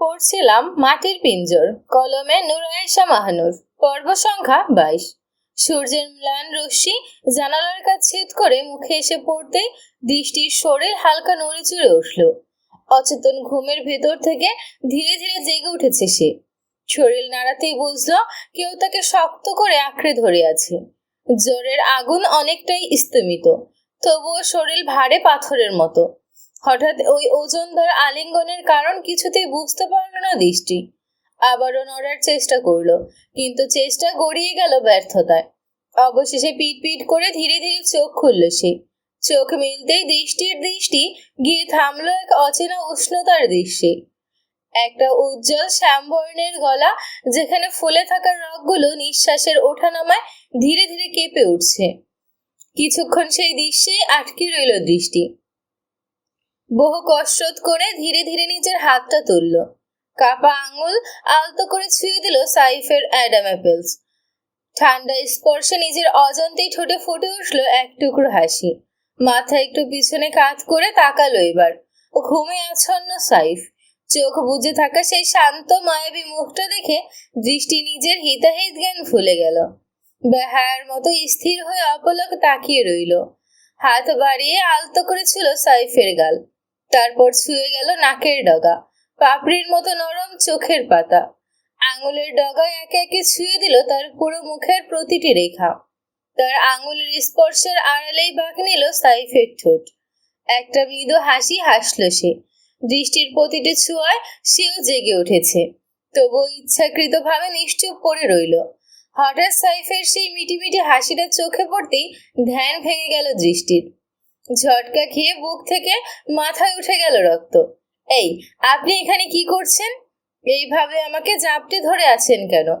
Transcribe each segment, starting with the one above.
পড়ছিলাম মাটির পিঞ্জর, কলমে নুরায়েশা মাহানুর, পর্ব সংখ্যা বাইশ। সূর্যের ম্লান রশ্মি জানালার কাজ ছেদ করে মুখে এসে পড়তেই দৃষ্টির শরীর হালকা নড়ে চড়ে উঠল। অচেতন ঘুমের ভেতর থেকে ধীরে ধীরে জেগে উঠেছে সে। শরীর নাড়াতেই বুঝলো কেউ তাকে শক্ত করে আঁকড়ে ধরে আছে। জ্বরের আগুন অনেকটাই স্তমিত, তবুও শরীর ভারে পাথরের মতো। হঠাৎ ওই ওজনদার আলিঙ্গনের কারণ কিছুতেই বুঝতে পারল না দৃষ্টি। আবারও নড়ার চেষ্টা করল, কিন্তু চেষ্টা গড়িয়ে গেল ব্যর্থতায়। অবশেষে পিট পিট করে ধীরে ধীরে চোখ খুলল সে। চোখ মিলতেই দৃষ্টির দৃষ্টি গিয়ে থামলো এক অচেনা উষ্ণতার দৃশ্যে। একটা উজ্জ্বল শ্যামবর্ণের গলা যেখানে ফুলে থাকা রগগুলো নিঃশ্বাসের ওঠানামায় ধীরে ধীরে কেঁপে উঠছে। কিছুক্ষণ সেই দৃশ্যেই আটকে রইল দৃষ্টি। বহু কসরত করে ধীরে ধীরে নিজের হাতটা তুলল। কাপা আঙুল আলতো করে ছুঁয়ে দিল সাইফের অ্যাডাম অ্যাপেলস। ঠান্ডা স্পর্শে নিজের অজান্তেই ঠোঁটে ফুটে উঠল এক টুকরো হাসি। মাথা একটু পিছনে কাত করে তাকালো এবার। ঘুমে আচ্ছন্ন সাইফ। চোখ বুজে থাকা সেই শান্ত, মায়াবী মুখটা দেখে দৃষ্টি নিজের হিতাহিত জ্ঞান ভুলে গেল। বেহায়ার মতো স্থির হয়ে অপলক তাকিয়ে রইল। হাত বাড়িয়ে আলতো করেছিল সাইফের গাল। তারপর ছুঁয়ে গেল নাকের ডগা, পাপড়ির মতো নরম চোখের পাতা। আঙুলের ডগায় একে একে ছুঁয়ে দিল তার পুরো মুখের প্রতিটি রেখা। তার আঙুলের স্পর্শের আড়ালেই বাঁক নিল সাইফের ঠোঁট। একটা মৃদু হাসি হাসল সে। দৃষ্টির প্রতিটি ছোঁয়ায় সেও জেগে উঠেছে। তবুও ইচ্ছাকৃতভাবে নিশ্চুপ করে রইল। হঠাৎ সাইফের সেই মিটিমিটি হাসিটা চোখে পড়তেই ধ্যান ভেঙে গেল দৃষ্টির। ঝটকা খেয়ে বুক থেকে মাথায় উঠে গেল রক্ত। এই, আপনি এখানে কি করছেন? এইভাবে আমাকে জাপটে ধরে আছেন কেন?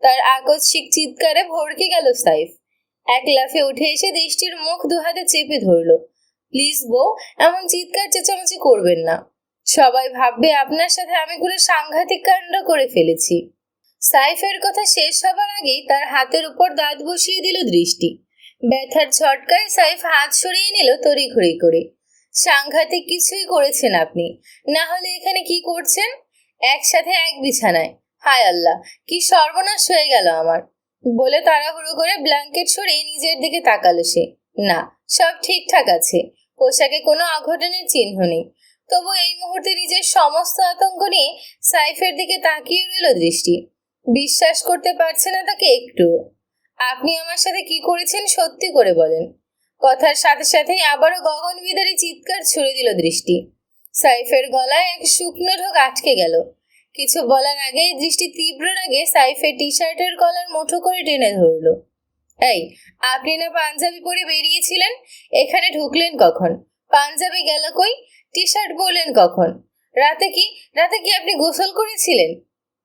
তার আকস্মিক চিৎকারে ভড়কে গেল সাইফ। এক লাফে উঠে এসে দৃষ্টির মুখ দুহাতে চেপে ধরলো। প্লিজ বউ, এমন চিৎকার চেঁচামেচি করবেন না। সবাই ভাববে আপনার সাথে আমি কোনো সাংঘাতিক কাণ্ড করে ফেলেছি। সাইফের কথা শেষ হবার আগেই তার হাতের উপর দাঁত বসিয়ে দিল দৃষ্টি। ব্যথার ঝটকায় সাইফ হাত সরিয়ে নিল তড়িঘড়ি করে। সাংঘাতিক কিছুই করেছেন আপনি। না হলে এখানে কি করছেন? একসাথে এক বিছানায়। হায় আল্লাহ, কি সর্বনাশ হয়ে গেল আমার। বলে তাড়াহুড়ো করে ব্ল্যাঙ্কেট সরিয়ে নিজের দিকে তাকালো সে। না, সব ঠিকঠাক আছে। পোশাকে কোনো অঘটনের চিহ্ন নেই। তবু এই মুহূর্তে নিজের সমস্ত আতঙ্ক নিয়ে সাইফের দিকে তাকিয়ে রইল দৃষ্টি। বিশ্বাস করতে পারছে না তাকে একটু আপনি আমার সাথে কি করেছেন সত্যি করে বলেন। কথার সাথে সাথেই আবারও গগন বিদারী চিৎকার ছুড়ে দিল দৃষ্টি। সাইফের গলায় এক শুকনো ঢোক আটকে গেল। কিছু বলার আগেই দৃষ্টি তীব্র রাগে সাইফের টি শার্টের কলার মুঠো করে টেনে ধরলো। এই, আপনি না পাঞ্জাবি পরে বেরিয়েছিলেন? এখানে ঢুকলেন কখন? পাঞ্জাবি গেল কই? টি শার্ট বললেন কখন? রাতে কি রাতে কি আপনি গোসল করেছিলেন?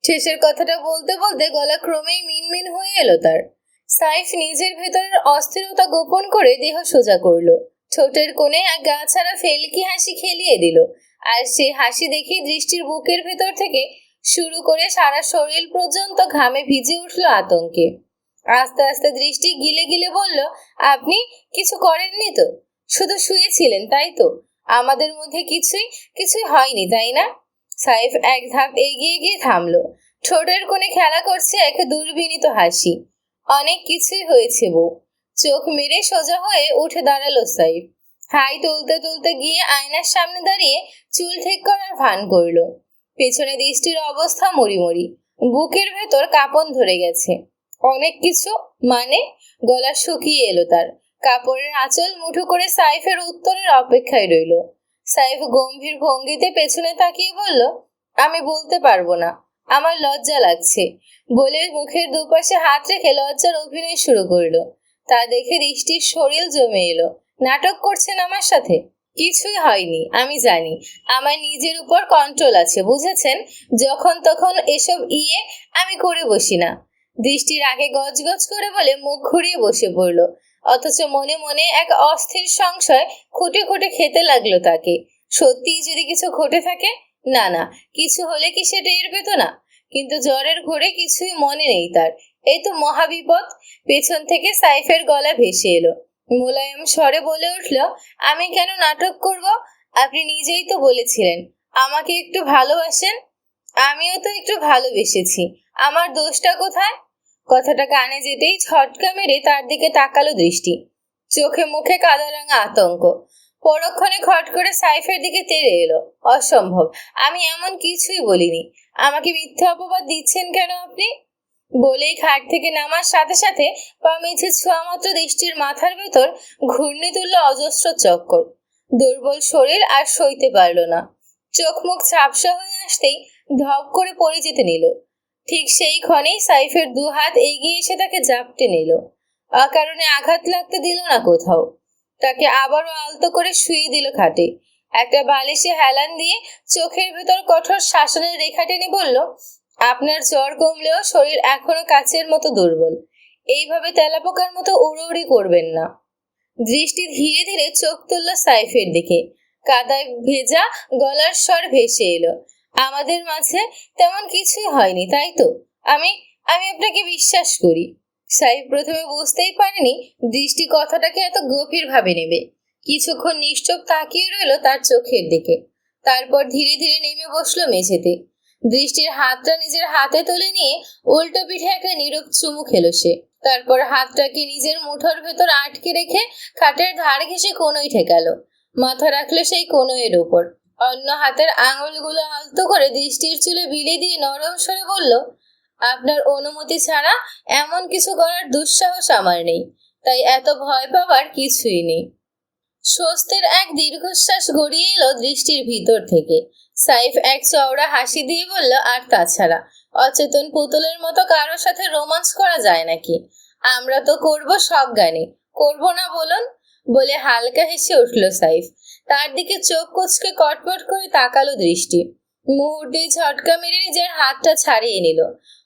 শেষের কথাটা বলতে বলতে গলা ক্রমেই মিনমিন হয়ে এলো তার। সাইফ নিজের ভেতরের অস্থিরতা গোপন করে দেহ সোজা করল। ঠোঁটের কোণে এক গা ছাড়া ফেলকি হাসি খেলিয়ে দিল। আর সে হাসি দেখে দৃষ্টির বুকের ভেতর থেকে শুরু করে সারা শরীর পর্যন্ত ঘামে ভিজে উঠল আতঙ্কে। আস্তে আস্তে দৃষ্টি গিলে গিলে বলল, আপনি কিছু করেননি তো? শুধু শুয়েছিলেন, তাই তো? আমাদের মধ্যে কিছুই কিছুই হয়নি, তাই না? সাইফ এক ধাপ এগিয়ে গিয়ে থামলো। ঠোঁটের কোণে খেলা করছে এক দুর্বিনীত হাসি। অনেক কিছুই হয়েছে বউ। চোখ মেরে সোজা হয়ে উঠে দাঁড়াল সাইফ। হাই তুলতে তুলতে গিয়ে আয়নার সামনে দাঁড়িয়ে চুল ঠিক করার ভান করল। পেছনে দৃষ্টির অবস্থা মরিমরি। বুকের ভেতর কাঁপন ধরে গেছে। অনেক কিছু মানে গলা শুকিয়ে এলো তার। কাপড়ের আঁচল মুঠো করে সাইফের উত্তরের অপেক্ষায় রইল। সাইফ গম্ভীর ভঙ্গিতে পেছনে তাকিয়ে বলল, আমি বলতে পারব না। আমার লজ্জা লাগছে। বলে মুখের দুপাশে হাত রেখে লজ্জার অভিনয় শুরু করল। তা দেখে দৃষ্টির শরীর জমে এলো। নাটক করছেন আমার সাথে? কিছুই হয়নি, আমি জানি। আমার নিজের উপর কন্ট্রোল আছে, বুঝেছেন? যখন তখন এসব ইয়ে আমি করে বসি না। দৃষ্টির আগে গজগজ করে বলে মুখ ঘুরিয়ে বসে পড়ল। অথচ মনে মনে এক অস্থির সংশয় খুঁটে খুঁটে খেতে লাগল তাকে। সত্যিই যদি কিছু ঘটে থাকে না না, কিছু হলে কি সে টের পেত না কিন্তু জ্বরের ঘোরে কিছুই মনে নেই তার। এই তো মহাবিপদ। পেছন থেকে সাইফের গলা ভেসে এলো। মোলায়েম স্বরে বলে উঠল, আমি কেন নাটক করব? আপনি নিজেই তো বলেছিলেন। আমাকে একটু ভালোবাসেন? আমিও তো একটু ভালোবেসেছি। আমার দোষটা কোথায়? কথাটা কানে যেতেই ছটকা মেরে তার দিকে তাকালো দৃষ্টি। চোখে মুখে কাদা রাঙা আতঙ্ক। পরক্ষণে খট করে সাইফের দিকে তেড়ে এলো। অসম্ভব, আমি এমন কিছুই বলিনি। আমাকে মিথ্যা অপবাদ দিচ্ছেন কেন আপনি? বলেই খাট থেকে নামার সাথে সাথে পা মেঝে ছোঁয়া মাত্র দৃষ্টির মাথার ভেতর ঘূর্ণি তুলল অজস্র চক্কর। দুর্বল শরীর আর সইতে পারল না। চোখ মুখ ঝাপসা হয়ে আসতেই ধপ করে পড়ে যেতে নিল। ঠিক সেই ক্ষণেই সাইফের দু হাত এগিয়ে এসে তাকে জাপটে নিল। অকারণে আঘাত লাগতে দিল না কোথাও। তাকে আবারও আলতো করে শুয়ে দিল খাটে। একটা বালিশে হেলান দিয়ে চোখের ভেতর কঠোর শাসনের রেখা টেনে বলল, আপনার জ্বর কমলেও শরীর এখনও কাচের মতো দুর্বল। এইভাবে তেলাপোকার মতো উড়োউড়ি করবেন না। দৃষ্টি ধীরে ধীরে চোখ তুলল সাইফের দিকে। কাদায় ভেজা গলার স্বর ভেসে এলো, আমাদের মাঝে তেমন কিছুই হয়নি, তাই তো? আমি আমি আপনাকে বিশ্বাস করি। সাইফ প্রথমে বুঝতেই পারেনি দৃষ্টি কথাটাকে এত গভীর ভাবে নেবে। কিছুক্ষণ নিশ্চুপ তাকিয়ে রইল তার চোখের দিকে। তারপর ধীরে ধীরে নেমে বসল মেঝেতে। দৃষ্টির হাতটা নিজের হাতে তুলে নিয়ে উল্টো পিঠে একটা নীরব চুমু খেলো সে। তারপর হাতটাকে নিজের মুঠোর ভেতর আটকে রেখে খাটের ধার ঘেসে কোনোই ঠেকালো। মাথা রাখল সেই কোনোয়ের উপর। অন্য হাতের আঙুলগুলো আলতো করে দৃষ্টির চুলে বিলে দিয়ে নরম সরে বলল আপনার অনুমতি ছাড়া এমন কিছু করার দুঃসাহস আমার নেই। তাই এত ভয় পাওয়ার কিছুই নেই। স্বস্তির এক দীর্ঘশ্বাস গড়িয়ে এলো দৃষ্টির ভিতর থেকে। সাইফ এক চওড়া হাসি দিয়ে বলল, আর তাছাড়া, অচেতন পুতুলের মতো কারোর সাথে রোমান্স করা যায় নাকি? আমরা তো করব সজ্ঞানে করব না বলুন? বলে হালকা হেসে উঠল সাইফ। তার দিকে চোখ কুচকে কটমট করে তাকালো দৃষ্টি। মুহূর্তেই ঝটকা মেরে নিজের হাতটা ছাড়িয়ে নিল।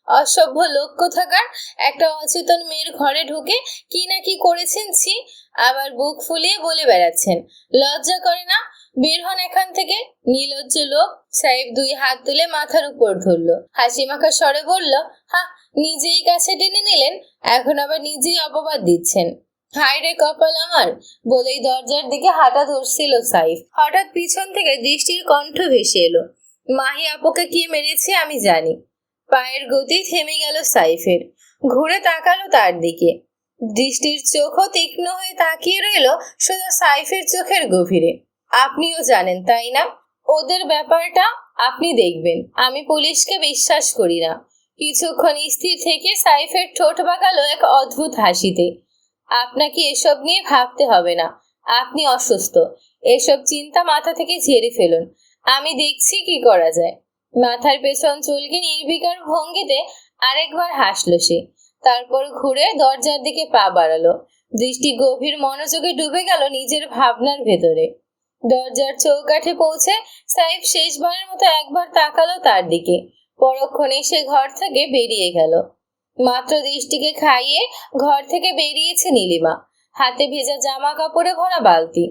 অসভ্য লক্ষ্য থাকার একটা অচেতন মেয়ের ঘরে ঢুকে কি না কি করেছেন, ছি। আবার বুক ফুলিয়ে বলে বেড়াচ্ছেন, লজ্জা করে না? বের হন এখান থেকে। নির্লজ্জ লোক সাহেব দুই হাত তুলে মাথার উপর ধরলো। হাসি মাখা স্বরে বলল, হা, নিজেই কাছে টেনে নিলেন, এখন আবার নিজেই অপবাদ দিচ্ছেন। হায় রে কপাল আমার! বলেই দরজার দিকে হাঁটা ধরছিল সাইফ। হঠাৎ পিছন থেকে দৃষ্টির কণ্ঠ ভেসে এলো, মাহি আপুকে কি মেরেছে আমি জানি। পায়ের গতি থেমে গেল সাইফের। ঘুরে তাকালো তার দিকে। দৃষ্টির চোখও তীক্ষ্ণ হয়ে তাকিয়ে রইল সোজা সাইফের চোখের গভীরে। আপনিও জানেন, তাই না? ওদের ব্যাপারটা আপনি দেখবেন, আমি পুলিশকে বিশ্বাস করি না। কিছুক্ষণ স্থির থেকে সাইফের ঠোঁট বাঁকালো এক অদ্ভুত হাসিতে। আপনাকে এসব নিয়ে ভাবতে হবে না, আপনি অসুস্থ। এসব চিন্তা মাথা থেকে ঝেড়ে ফেলুন। আমি দেখছি কি করা যায়। মাথার পেছন চুলকে নির্বিকার ভঙ্গিতে আরেকবার হাসলো সে। তারপর ঘুরে দরজার দিকে পা বাড়ালো। দৃষ্টি গভীর মনোযোগে ডুবে গেল নিজের ভাবনার ভেতরে। দরজার চৌকাঠে পৌঁছে সাইফ শেষবারের মতো একবার তাকালো তার দিকে। পরক্ষণে সে ঘর থেকে বেরিয়ে গেল। মাত্র দৃষ্টিকে খাইয়ে ঘর থেকে বেরিয়েছে নীলিমা। হাতে ভেজা জামা কাপড়ে ভরা বালতি।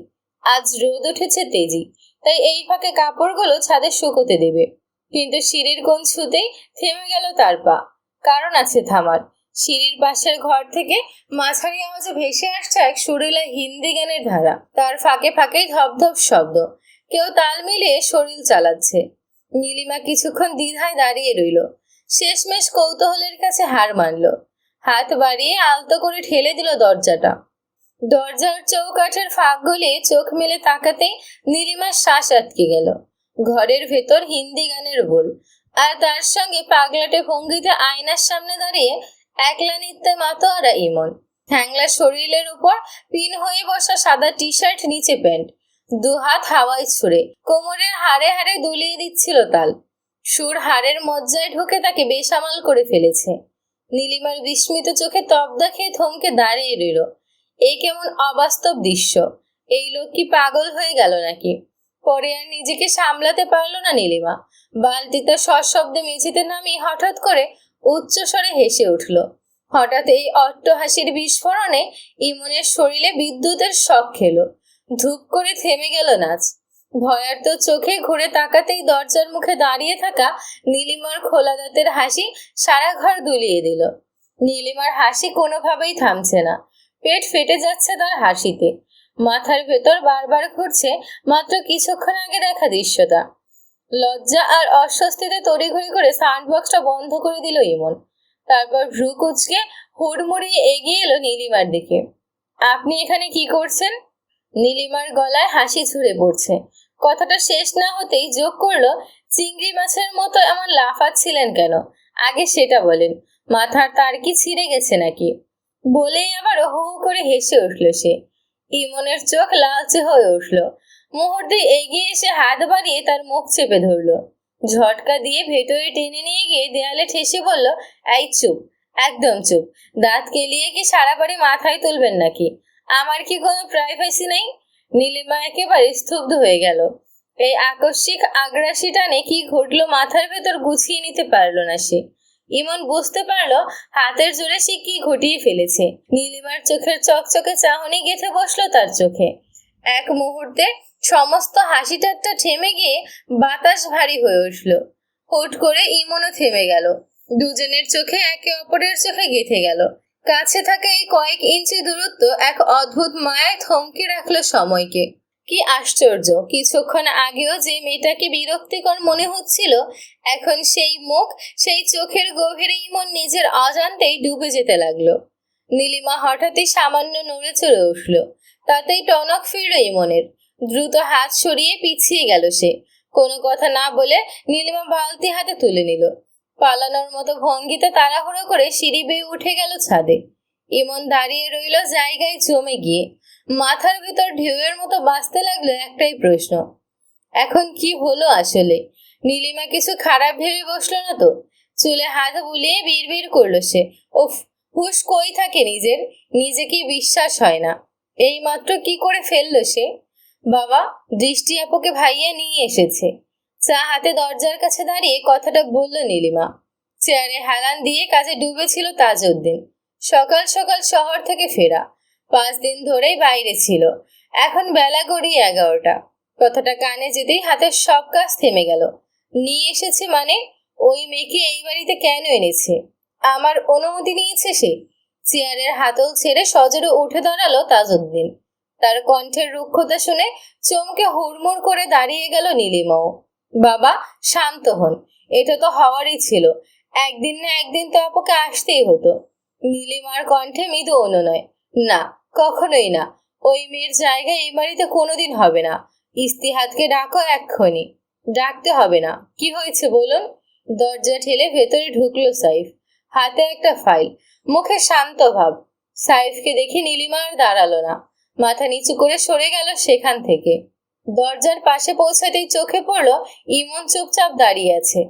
আজ রোদ উঠেছে তেজি, তাই এই ফাঁকে কাপড়গুলো ছাদে শুকোতে দেবে। কিন্তু সিঁড়ির কোন ছুতেই থেমে গেল তার পা। কারণ আছে থামার। সিঁড়ির পাশের ঘর থেকে মাঝারি আওয়াজে ভেসে আসছে এক সুরেলা হিন্দি গানের ধারা। তার ফাঁকে ফাঁকেই ধপধপ শব্দ। কেউ তাল মিলিয়ে শরীর চালাচ্ছে। নীলিমা কিছুক্ষণ দ্বিধায় দাঁড়িয়ে রইল। শেষমেশ কৌতূহলের কাছে হার মানল। হাত বাড়িয়ে আলতো করে ঠেলে দিল দরজাটা। দরজার চৌকাঠের ফাঁক গলিয়ে চোখ মেলে তাকাতেই নীলিমার শ্বাস আটকে গেল। ঘরের ভেতর হিন্দি গানের বল। আর তার সঙ্গে পাগলাটে ভঙ্গিতে আয়নার সামনে দাঁড়িয়ে একলা নিত্যে মাতোয়ারা ইমন। হ্যাংলা শরীরের উপর পিন হয়ে বসা সাদা টি শার্ট নিচে প্যান্ট। দু হাত হাওয়ায় ছুঁড়ে, কোমরের হাড়ে হাড়ে দুলিয়ে দিচ্ছিল তাল। সুর হাড়ের মজ্জায় ঢুকে তাকে বেসামাল করে ফেলেছে। নীলিমার বিস্মিত চোখে তবদা খেয়ে থমকে দাঁড়িয়ে রইল। এই কেমন অবাস্তব দৃশ্য। এই লোক কি পাগল হয়ে গেল নাকি? পরে আর নিজেকে সামলাতে পারল না নীলিমা। বালতিটা সশব্দে মেঝেতে নামিয়ে হঠাৎ করে উচ্চস্বরে হেসে উঠল। হঠাৎ এই অট্ট হাসির বিস্ফোরণে ইমনের শরীরে বিদ্যুতের শখ খেলো। ধূপ করে থেমে গেল নাচ। ভয়ার্ত চোখে ঘুরে তাকাতেই দরজার মুখে দাঁড়িয়ে থাকা নীলিমার খোলা দাঁতের হাসি সারা ঘর দুলিয়ে দিল। নীলিমার হাসি কোনোভাবেই থামছে না। পেট ফেটে যাচ্ছে তার হাসিতে। মাথার ভেতর বারবার ঘুরছে, মাত্র কিছুক্ষণ আগে দেখা দৃশ্যটা। লজ্জা আর অস্বস্তিতে তড়িঘড়ি করে সাউন্ড বক্সটা বন্ধ করে দিল ইমন। তারপর ভ্রু কুচকে হুড়মুড়িয়ে এগিয়ে এলো নীলিমার দিকে। আপনি এখানে কি করছেন? নীলিমার গলায় হাসি ছুড়ে পড়ছে। কথাটা শেষ না হতেই যোগ করল, চিংড়ি মাছের মতো এমন লাফাচ্ছিলেন কেন? আগে সেটা বলেন, মাথার তার কি ছিঁড়ে গেছে নাকি? বলেই আবার হু করে হেসে উঠল সে। ইমনের চোখ লালচে হয়ে উঠল। মুহূর্তে এগিয়ে এসে হাত বাড়িয়ে তার মুখ চেপে ধরলো। ঝটকা দিয়ে ভেতরে টেনে নিয়ে গিয়ে দেয়ালে ঠেসে বলল, এই চুপ, একদম চুপ। দাঁত কেলিয়ে কি সারা বাড়ি মাথায় তুলবেন নাকি? আমার কি কোনো প্রাইভেসি নেই? নীলিমা একেবারে স্তব্ধ হয়ে গেল। এই আকস্মিক আগ্রাসী টানে কি ঘটলো মাথার ভেতর গুছিয়ে নিতে পারল না সে। ইমন বুঝতে পারল হাতের জোরে সে কি ঘটিয়ে ফেলেছে। নীলিমার চোখের চকচকে চাহনি গেঁথে বসল তার চোখে। এক মুহূর্তে সমস্ত হাসি ঠাট্টা থেমে গিয়ে বাতাস ভারী হয়ে উঠল। হুট করে ইমনও থেমে গেল। দুজনের চোখে একে অপরের চোখে গেঁথে গেল। কাছে থাকা এই কয়েক ইঞ্চি দূরত্ব এক অদ্ভুত মায়ায় থমকে রাখল সময়কে। কি আশ্চর্য! কিছুক্ষণ আগেও যে মেয়েটাকে বিরক্তিকর মনে হচ্ছিল, এখন সেই মুখ, সেই চোখের গভীরে ইমন নিজের অজান্তেই ডুবে যেতে লাগল। নীলিমা হঠাৎই সামান্য নড়ে চড়ে উঠল। তাতেই টনক ফিরল ইমনের। দ্রুত হাত সরিয়ে পিছিয়ে গেল সে। কোনো কথা না বলে নীলিমা বালতি হাতে তুলে নিল। পালানোর মতো ভঙ্গিতে তাড়াহুড়ো করে সিঁড়ি বেয়ে উঠে গেল ছাদে। ইমন দাঁড়িয়ে রইল জায়গায় জমে গিয়ে। মাথার ভিতর ঢেউয়ের মতো বাঁচতে লাগল একটাই প্রশ্ন। এখন কি হলো আসলে? নীলিমা কিছু খারাপ ভেবে বসল না তো? চুলে হাত বুলিয়ে বিড়বিড় করল সে। ওফ হুশ কই থাকে নিজের? নিজেকে বিশ্বাস হয় না? এই মাত্র কি করে ফেলল সে? বাবা, দৃষ্টি আপুকে ভাইয়ে নিয়ে এসেছে। চা হাতে দরজার কাছে দাঁড়িয়ে কথাটা বলল নীলিমা। চেয়ারে হেলান দিয়ে কাজে ডুবেছিল তাজউদ্দিন। সকাল সকাল শহর থেকে ফেরা। পাঁচ দিন ধরেই বাইরে ছিল। এখন বেলা গড়িয়ে এগারোটা। কথাটা কানে যেতেই হাতের সব কাজ থেমে গেল। নিয়ে এসেছে মানে ওই মেয়েকে এই বাড়িতে কেন এনেছে? আমার অনুমতি নিয়েছে সে? চেয়ারের হাতল ছেড়ে সজোরে উঠে দাঁড়াল তাজউদ্দিন। তার কণ্ঠের রুক্ষতা শুনে চমকে হুড়মুড় করে দাঁড়িয়ে গেল নীলিমাও। বাবা, শান্ত হন। এটা তো হওয়ারই ছিল। একদিন না একদিন তো আপুকে আসতেই হতো। নীলিমার কণ্ঠে মৃদু অনুনয়। না কখনোই না। ওই মেয়ের জায়গায় এই বাড়িতে কোনোদিন হবে না। ইস্তিহাতকে ডাকো এক্ষুনি। ডাকতে হবে না। কি হয়েছে বলুন? দরজা ঠেলে ভেতরে ঢুকলো সাইফ। হাতে একটা ফাইল। মুখে শান্ত ভাব। সাইফকে দেখে নীলিমা আর দাঁড়াল না। মাথা নিচু করে সরে গেল সেখান থেকে। দরজার পাশে পৌঁছাতেই চোখে পড়ল ইমন চুপচাপ দাঁড়িয়ে আছে।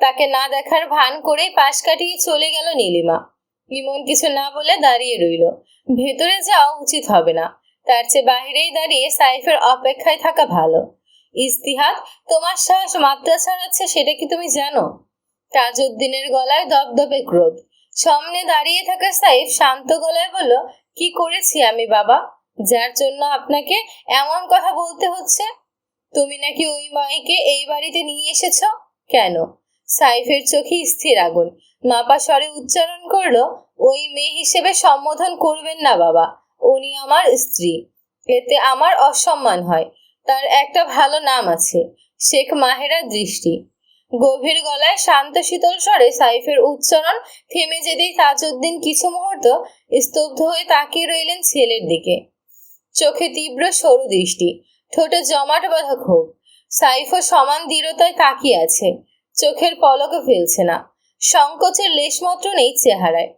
তাকে না দেখার ভান করে পাশ কাটিয়ে চলে গেল নীলিমা। ইমন কিছু না বলে দাঁড়িয়ে রইল। ভেতরে যাওয়া উচিত হবে না। তার চেয়ে বাইরেই দাঁড়িয়ে সাইফের অপেক্ষায় থাকা ভালো। ইস্তিহাত, তোমার সাহস মাত্রা ছাড়াচ্ছে সেটা কি তুমি জানো? তাজউদ্দিনের গলায় দপদপে ক্রোধ। সামনে দাঁড়িয়ে থাকা সাইফ শান্ত গলায় বলল, কি করেছি আমি, বাবা? যার জন্য আপনাকে এমন কথা বলতে হচ্ছে? তুমি নাকি ওই মাইকে এই বাড়িতে নিয়ে এসেছ? কেন? সাইফের চোখে স্থির আগুন। মাপা স্বরে উচ্চারণ করল, ওই মেয়ে হিসেবে সম্বোধন করবেন না বাবা, উনি আমার স্ত্রী। এতে আমার অসম্মান হয়। তার একটা ভালো নাম আছে, শেখ মাহেরা দৃষ্টি। গভীর গলায় শান্ত শীতল স্বরে সাইফের উচ্চারণ থেমে যেতেই তাজউদ্দিন কিছু মুহূর্ত স্তব্ধ হয়ে তাকিয়ে রইলেন ছেলের দিকে। চোখে তীব্র সরু দৃষ্টি, ঠোঁটে জমাট বাঁধা ক্ষোভ। সাইফও সমান দৃঢ়তায় তাকিয়ে আছে। চোখের পলকও ফেলছে না। সংকোচের লেশমাত্র নেই চেহারায়।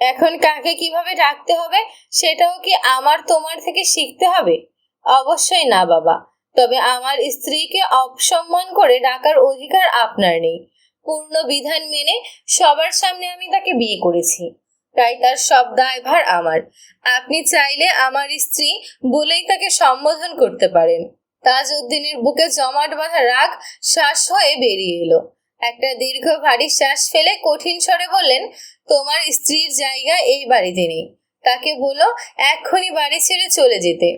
এখন কাকে কীভাবে ডাকতে হবে, সেটাও কি আমার তোমার থেকে শিখতে হবে? অবশ্যই না, বাবা। তবে আমার স্ত্রীকে অপসম্মান করে ডাকার অধিকার আপনার নেই। পূর্ণ বিধান মেনে সবার সামনে আমি তাকে বিয়ে করেছি। তাই তার সব দায়ভার আমার। আপনি চাইলে আমার স্ত্রী বলেই তাকে সম্বোধন করতে পারেন। তাজউদ্দিনের বুকে জমাট বাঁধা রাগ শ্বাস হয়ে বেরিয়ে এলো। একটা দীর্ঘ ভারী শ্বাস ফেলে কঠিন স্বরে বললেন, তোমার স্ত্রীর জায়গা এই বাড়িতে নেই। তাকে বলো এক্ষুনি বাড়ি ছেড়ে চলে যেতে।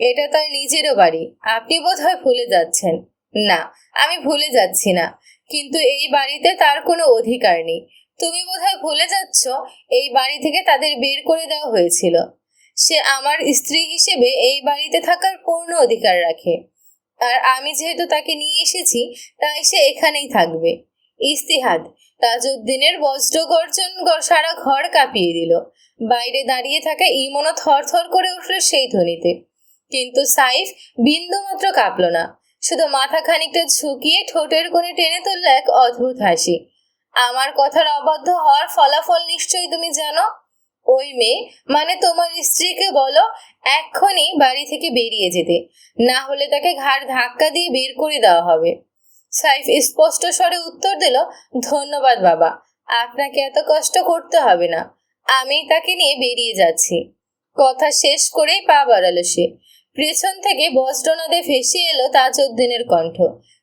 এটা তার নিজেরও বাড়ি। আপনি বোধহয় ভুলে যাচ্ছেন। না, আমি ভুলে যাচ্ছি না। কিন্তু এই বাড়িতে তার কোনো অধিকার নেই। তুমি বোধহয় ভুলে যাচ্ছ, এই বাড়ি থেকে তাদের বের করে দেওয়া হয়েছিল। সে আমার স্ত্রী হিসেবে এই বাড়িতে থাকার পূর্ণ অধিকার রাখে। আর আমি যেহেতু তাকে নিয়ে এসেছি, তাই সে এখানেই থাকবে। ইস্তিহাদ, তাজউদ্দিনের বজ্র গর্জন সারা ঘর কাঁপিয়ে দিল। বাইরে দাঁড়িয়ে থাকা ইমনও থরথর করে উঠল সেই ধ্বনিতে। কিন্তু সাইফ বিন্দুমাত্র কাঁপল না। শুধু মাথা খানিকটা ঝুঁকিয়ে ঠোঁটের কোণে টেনে তুলল এক অদ্ভুত হাসি। আমার কথার অবাধ্য হওয়ার ফলাফল নিশ্চয়ই তুমি জানো? ওই মেয়ে মানে তোমার স্ত্রীকে বলো, এক্ষুনি বাড়ি থেকে বেরিয়ে যেতে। না হলে তাকে ঘাড় ধাক্কা দিয়ে বের করে দেওয়া হবে। সাইফ স্পষ্ট স্বরে উত্তর দিল, ধন্যবাদ বাবা, আপনাকে এত কষ্ট করতে হবে না। আমি তাকে নিয়ে বেরিয়ে যাচ্ছি। কথা শেষ করেই পা বাড়ালো সে। পেছন থেকে বজ্রনাদে ভেসে এলো তাজউদ্দিনের কণ্ঠ,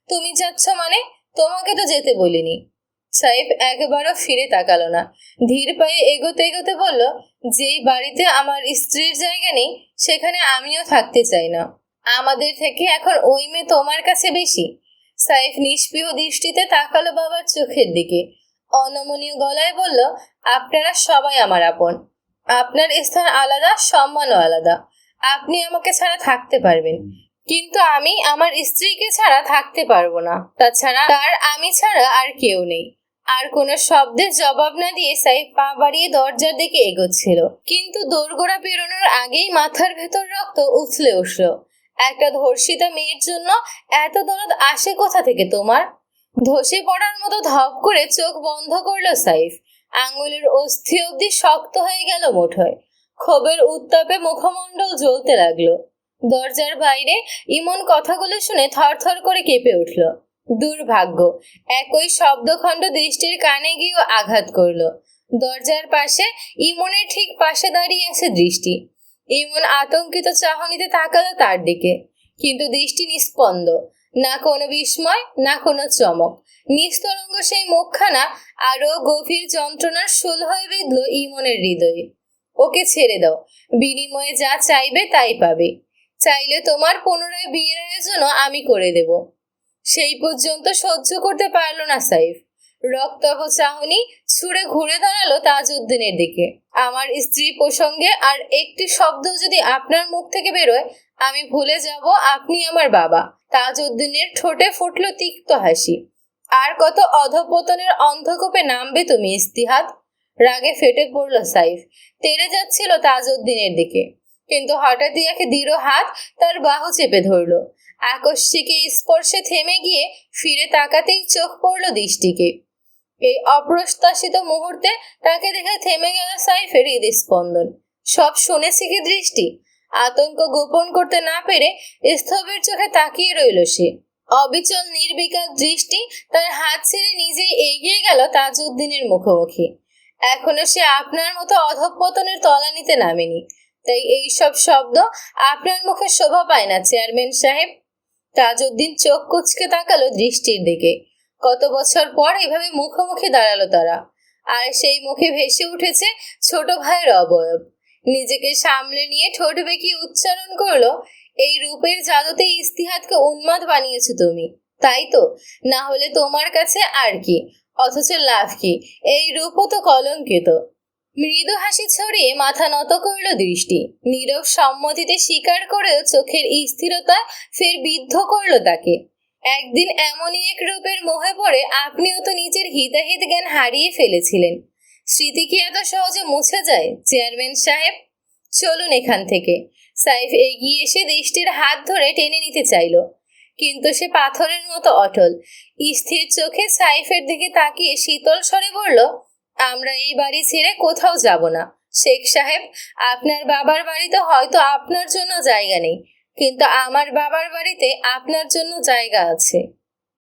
তুমি যাচ্ছ মানে? তোমাকে তো যেতে বলিনি। সাইফ একবারও ফিরে তাকালো না। ধীর পায়ে এগোতে এগোতে বলল, যেই বাড়িতে আমার স্ত্রীর জায়গা নেই, সেখানে আমিও থাকতে চাই না। আমাদের থেকে এখন ওই মেয়ে তোমার কাছে বেশি। সাইফ নিষ্প্রিয় দৃষ্টিতে তাকালো বাবার চোখের দিকে। অনমনীয় গলায় বলল, আপনারা সবাই আমার আপন। আপনার স্থান আলাদা, সম্মানও আলাদা। আপনি আমাকে ছাড়া থাকতে পারবেন। কিন্তু আমি আমার স্ত্রীকে ছাড়া থাকতে পারব না। তাছাড়া তার আমি ছাড়া আর কেউ নেই। আর কোনো শব্দের জবাব না দিয়ে সাইফ পা বাড়িয়ে দরজার দিকে এগোচ্ছিল। কিন্তু দোরগোড়া পেরোনোর আগেই মাথার ভেতর রক্ত উথলে উঠল। একটা ধর্ষিতা মেয়ের জন্য এত দরদ আসে কোথা থেকে তোমার? ধসে পড়ার মতো ধপ করে চোখ বন্ধ করল সাইফ। আঙুলের অস্থি অবধি শক্ত হয়ে গেল মুঠোয়। ক্ষোভের উত্তাপে মুখমণ্ডল জ্বলতে লাগল। দরজার বাইরে ইমন কথাগুলো শুনে থরথর করে কেঁপে উঠল। দুর্ভাগ্য। একই শব্দখণ্ড দৃষ্টির কানে গিয়েও আঘাত করল। দরজার পাশে ইমনের ঠিক পাশে দাঁড়িয়ে আছে দৃষ্টি। ইমন আতঙ্কিত চাহনিতে তাকালো তার দিকে। কিন্তু দৃষ্টি নিস্পন্দ না কোনো বিস্ময়, না কোনো চমক। নিস্তরঙ্গ সেই মুখখানা আরও গভীর যন্ত্রণার শুল হয়ে বিঁধল ইমনের হৃদয়ে। ওকে ছেড়ে দাও। বিনিময়ে যা চাইবে তাই পাবে। চাইলে তোমার পুনরায় বিয়ের আয়োজনও আমি করে দেব। সেই পর্যন্ত সহ্য করতে পারল না সাইফ। রক্তহ চাহনি ছুঁড়ে ঘুরে দাঁড়াল তাজউদ্দিনের দিকে। আমার স্ত্রী প্রসঙ্গে আর একটি শব্দ যদি আপনার মুখ থেকে বেরোয়, আমি ভুলে যাব আপনি আমার বাবা। তাজউদ্দিনের ঠোঁটে ফুটলো তিক্ত হাসি। আর কত অধপতনের অন্ধকূপে নামবে তুমি ইস্তিহাত? রাগে ফেটে পড়ল সাইফ। তেড়ে যাচ্ছিল তাজউদ্দিনের দিকে। কিন্তু হঠাৎই এক দৃঢ় হাত তার বাহু চেপে ধরল। আকস্মিকে স্পর্শে থেমে গিয়ে ফিরে তাকাতেই চোখ পড়ল দৃষ্টিকে। এই অপ্রত্যাশিত মুহূর্তে তাকে দেখে থেমে গেল সাইফের হৃদস্পন্দন। সব শুনেছি কি দৃষ্টি? আতঙ্ক গোপন করতে না পেরে স্থবির চোখে তাকিয়ে রইল সে। অবিচল নির্বিকার দৃষ্টি তার হাত ছেড়ে নিজেই এগিয়ে গেল তাজউদ্দিনের মুখোমুখি। এখনও সে আপনার মতো অধঃপতনের তলানিতে নামেনি। তাই এই সব শব্দ আপনার মুখে শোভা পায় না, চেয়ারম্যান সাহেব। তাজউদ্দিন চোখ কুচকে তাকালো দৃষ্টির দিকে। কত বছর পর এভাবে মুখোমুখি দাঁড়াল তারা। আর সেই মুখে ভেসে উঠেছে ছোট ভাইয়ের অবয়ব। নিজেকে সামলে নিয়ে ঠোঁট বেঁকিয়ে উচ্চারণ করল, এই রূপের জাদুতে ইস্তিহাদকে উন্মাদ বানিয়েছো তুমি। তাই তো? না হলে তোমার কাছে আর কি? অথচ লাভ কি? এই রূপও তো কলঙ্কিত। মৃদু হাসি ছড়িয়ে মাথা নত করল দৃষ্টি। নীরব সম্মতিতে স্বীকার করেও চোখের স্থিরতা ফের বিদ্ধ করল তাকে। একদিন এমনই এক রূপের মোহে পড়ে আপনিও তো নিজের হিতাহিত জ্ঞান হারিয়ে ফেলেছিলেন। স্মৃতি কি এত সহজে মুছে যায়, চেয়ারম্যান সাহেব? চলুন এখান থেকে। সাইফ এগিয়ে এসে দৃষ্টির হাত ধরে টেনে নিতে চাইল। কিন্তু সে পাথরের মতো অটল। স্থির চোখে সাইফের দিকে তাকিয়ে শীতল স্বরে বলল আমরা এই বাড়ি ছেড়ে কোথাও যাব না। শেখ সাহেব, আপনার বাবার বাড়িতে হয়তো আপনার জন্য জায়গা নেই, কিন্তু আমার বাবার বাড়িতে আপনার জন্য জায়গা আছে।